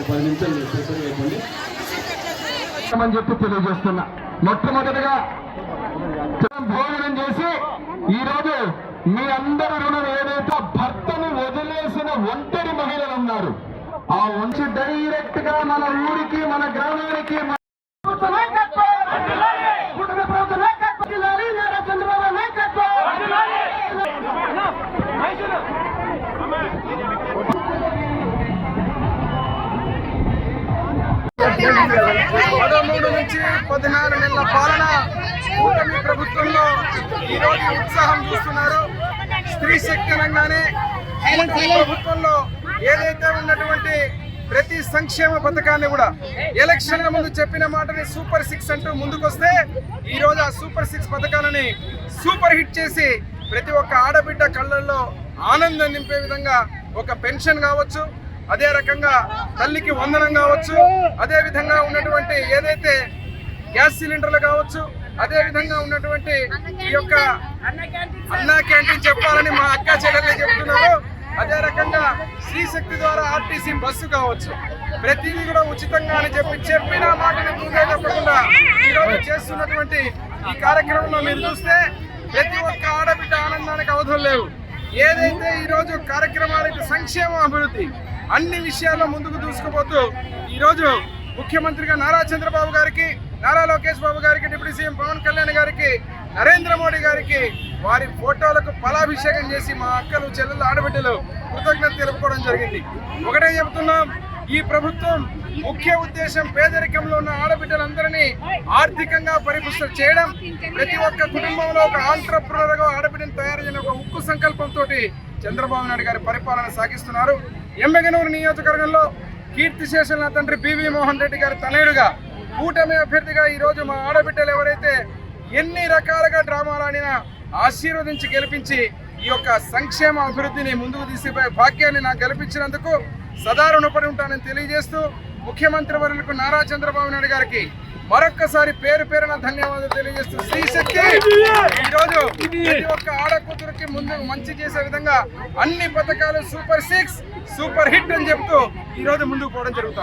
పది నిమిషాలు ప్రిపేర్ అయిపోండి. అని చెప్పి తెలియజేస్తున్నా. మొట్టమొదటిగా భోజనం చేసి ఈ రోజు మీ అందరి రుణం ఏదైతే భర్తను వదిలేసిన ఒంటరి మహిళలు ఉన్నారు ఆ వంచి డైరెక్ట్గా మన ఊరికి మన గ్రామానికి పదమూడు నుంచి పద్నాలుగు నెలల పాలన కూటమి ప్రభుత్వంలో ఈ రోజు ఉత్సాహం చూస్తున్నారు. స్త్రీ శక్తి అనగానే ప్రభుత్వంలో ఏదైతే ఉన్నటువంటి ప్రతి సంక్షేమ పథకాన్ని కూడా ఎలక్షన్ల ముందు చెప్పిన మాటని సూపర్ సిక్స్ అంటూ ముందుకొస్తే ఈరోజు ఆ సూపర్ సిక్స్ పథకాలని సూపర్ హిట్ చేసి ప్రతి ఒక్క ఆడబిడ్డ కళ్ళల్లో ఆనందం నింపే విధంగా ఒక పెన్షన్ కావచ్చు అదే రకంగా తల్లికి వందనం కావచ్చు అదే విధంగా ఉన్నటువంటి ఏదైతే గ్యాస్ సిలిండర్లు కావచ్చు అదే విధంగా ఉన్నటువంటి ఈ యొక్క అన్నా క్యాంటీన్ చెప్పాలని మా అక్క చెల్లెలే చెప్తున్నారు. అదే రకంగా శ్రీశక్తి ద్వారా ఆర్టీసీ బస్సు కావచ్చు ప్రతిదీ కూడా ఉచితంగా అని చెప్పి చెప్పిన మాటని ముందే చెప్పకుండా ఈ చేస్తున్నటువంటి ఈ కార్యక్రమంలో మీరు చూస్తే ప్రతి ఒక్క ఆడబిడ్డ ఆనందానికి అవధులు లేవు. ఏదైతే ఈరోజు రోజు కార్యక్రమాలకి సంక్షేమ అభివృద్ధి అన్ని విషయాల్లో ముందుకు దూసుకుపోతూ ఈ రోజు ముఖ్యమంత్రిగా నారా చంద్రబాబు గారికి నారా లోకేష్ బాబు గారికి డిప్యూటీ సీఎం పవన్ కళ్యాణ్ గారికి నరేంద్ర మోడీ గారికి వారి ఫోటోలకు ఫలాభిషేకం చేసి మా అక్కలు చెల్లెలు ఆడబిడ్డలు కృతజ్ఞత తెలుపుకోవడం జరిగింది. ఒకటే చెబుతున్నాం ఈ ప్రభుత్వం ముఖ్య ఉద్దేశం పేదరికంలో ఉన్న ఆడబిడ్డలందరినీ ఆర్థికంగా పరిపుష్ట చేయడం ప్రతి ఒక్క కుటుంబంలో ఒక ఆంట్రప్రనర్గా ఆడబిడ్డను తయారు చేయడం ఒక ఉక్కు సంకల్పంతో చంద్రబాబు నాయుడు గారి పరిపాలన సాగిస్తున్నారు. ఎమ్మెగనూరు నియోజకవర్గంలో కీర్తిశేషుల తండ్రి పివి మోహన్ రెడ్డి గారి తనయుడుగా కూటమి అభ్యర్థిగా ఈరోజు మా ఆడబిడ్డలు ఎవరైతే ఎన్ని రకాలుగా డ్రామాలు ఆడినా ఆశీర్వదించి గెలిపించి ఈ యొక్క సంక్షేమ అభివృద్ధిని ముందుకు తీసిపోయే భాగ్యాన్ని నాకు గెలిపించినందుకు సదా రుణపడి ఉంటానని తెలియజేస్తూ ముఖ్యమంత్రి వర్యులకు నారా చంద్రబాబు నాయుడు గారికి మరొక్కసారి పేరు పేరున ధన్యవాదాలు తెలియజేస్తూ శ్రీ శక్తి. ఈ రోజు ప్రతి ఒక్క ఆడకూతురికి ముందు మంచి చేసే విధంగా అన్ని పథకాలు సూపర్ సిక్స్ సూపర్ హిట్ అని చెప్తూ ఈ రోజు ముందుకు పోవడం జరుగుతుంది.